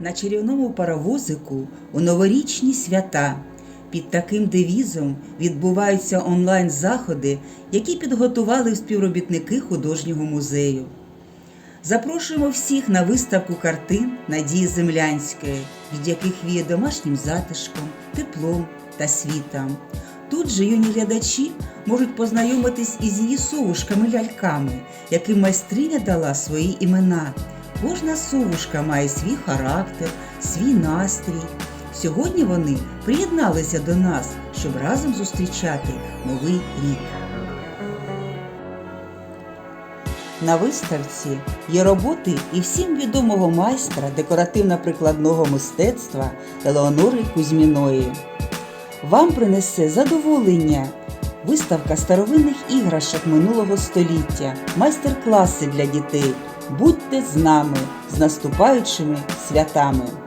на чарівному паровозику у новорічні свята. Під таким девізом відбуваються онлайн-заходи, які підготували співробітники художнього музею. Запрошуємо всіх на виставку картин Надії Землянської, від яких віє домашнім затишком, теплом та світом. Тут же юні глядачі можуть познайомитись із її совушками-ляльками, яким майстриня дала свої імена. Кожна совушка має свій характер, свій настрій. Сьогодні вони приєдналися до нас, щоб разом зустрічати новий рік. На виставці є роботи і всім відомого майстра декоративно-прикладного мистецтва Елеонори Кузьміної. Вам принесе задоволення виставка старовинних іграшок минулого століття, майстер-класи для дітей. Будьте з нами з наступаючими святами!